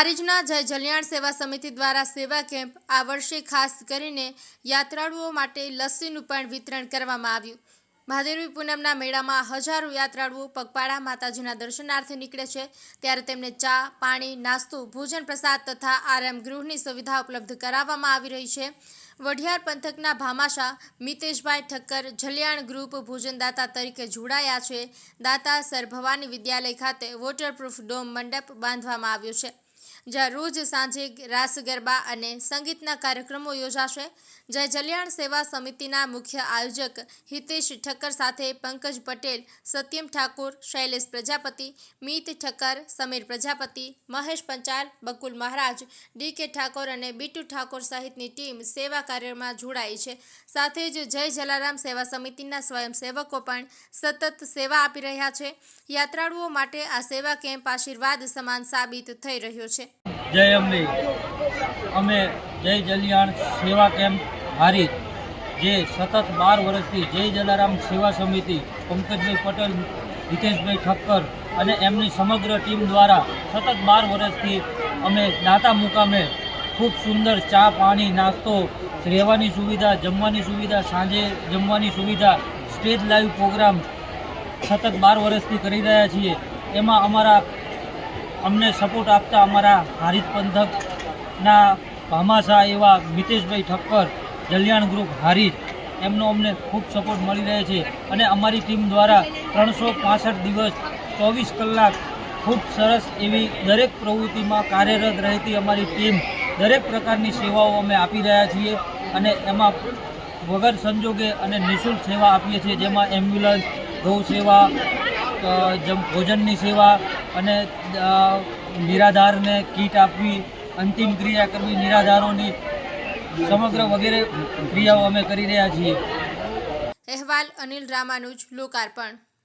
હારીજના જય જલિયાણ સેવા સમિતિ દ્વારા સેવા કેમ્પ આ વર્ષે ખાસ કરીને યાત્રાળુઓ માટે લસ્સીનું પણ વિતરણ કરવામાં આવ્યું. મહાદેવી પૂનમના મેળામાં હજારો યાત્રાળુઓ પગપાળા માતાજીના દર્શનાર્થે નીકળે છે. ત્યારે તેમને ચા, પાણી, નાસ્તો, ભોજન પ્રસાદ તથા આરામ ગૃહની સુવિધા ઉપલબ્ધ કરાવવામાં આવી રહી છે. વઢિયાર પંથકના ભામાશા મિતેશભાઈ ઠક્કર જલિયાણ ગ્રુપ ભોજનદાતા તરીકે જોડાયા છે. દાતા સર ભવાની વિદ્યાલય ખાતે વોટરપ્રૂફ ડોમ મંડપ બાંધવામાં આવ્યો છે. જ્યાં રોજ સાંજે રાસ, ગરબા અને સંગીતના કાર્યક્રમો યોજાશે. જ્યાં જલિયાણ સેવા સમિતિના મુખ્ય આયોજક હિતેશ ઠક્કર સાથે પંકજ પટેલ, સત્યમ ઠાકોર, શૈલેષ પ્રજાપતિ, મિત ઠક્કર, સમીર પ્રજાપતિ, મહેશ પંચાલ, બકુલ મહારાજ, ડી કે ઠાકોર અને બીટુ ઠાકોર સહિતની ટીમ સેવા કાર્યમાં જોડાઈ છે. સાથે જ જય જલારામ સેવા સમિતિના સ્વયંસેવકો પણ સતત સેવા આપી રહ્યા છે. યાત્રાળુઓ માટે આ સેવા કેમ્પ આશીર્વાદ સમાન સાબિત થઈ રહ્યો છે. જય અંબે. અમે જય જલિયાણ સેવા કેમ્પ હારી જે. સતત બાર વર્ષથી જય જલારામ સેવા સમિતિ, પંકજભાઈ પટેલ, હિતેશભાઈ ઠક્કર અને એમની સમગ્ર ટીમ દ્વારા સતત બાર વર્ષથી અમે દાતા મુકામે ખૂબ સુંદર ચા, પાણી, નાસ્તો, રહેવાની સુવિધા, જમવાની સુવિધા, સાંજે જમવાની સુવિધા, સ્ટેજ લાઈવ પ્રોગ્રામ સતત બાર વર્ષથી કરી રહ્યા છીએ. એમાં અમારા અમને સપોર્ટ આપતા અમારા હારિત પંથકના ભામાશા એવા મિતેશભાઈ ઠક્કર, જલ્યાણ ગ્રુપ હારિત, એમનો અમને ખૂબ સપોર્ટ મળી રહે છે. અને અમારી ટીમ દ્વારા ત્રણસો દિવસ, ચોવીસ કલાક ખૂબ સરસ એવી દરેક પ્રવૃત્તિમાં કાર્યરત રહેતી અમારી ટીમ દરેક પ્રકારની સેવાઓ અમે આપી રહ્યા છીએ અને એમાં વગર સંજોગે અને નિઃશુલ્ક સેવા આપીએ છીએ, જેમાં એમ્બ્યુલન્સ ગૌ સેવા ભોજનની સેવા અને નિરાધારને કીટ આપવી, અંતિમ ક્રિયા કરવી, નિરાધારોની સમગ્ર વગેરે ક્રિયાઓ અમે કરી રહ્યા છીએ. અહેવાલ અનિલ રામાનુજ, લોકાર્પણ.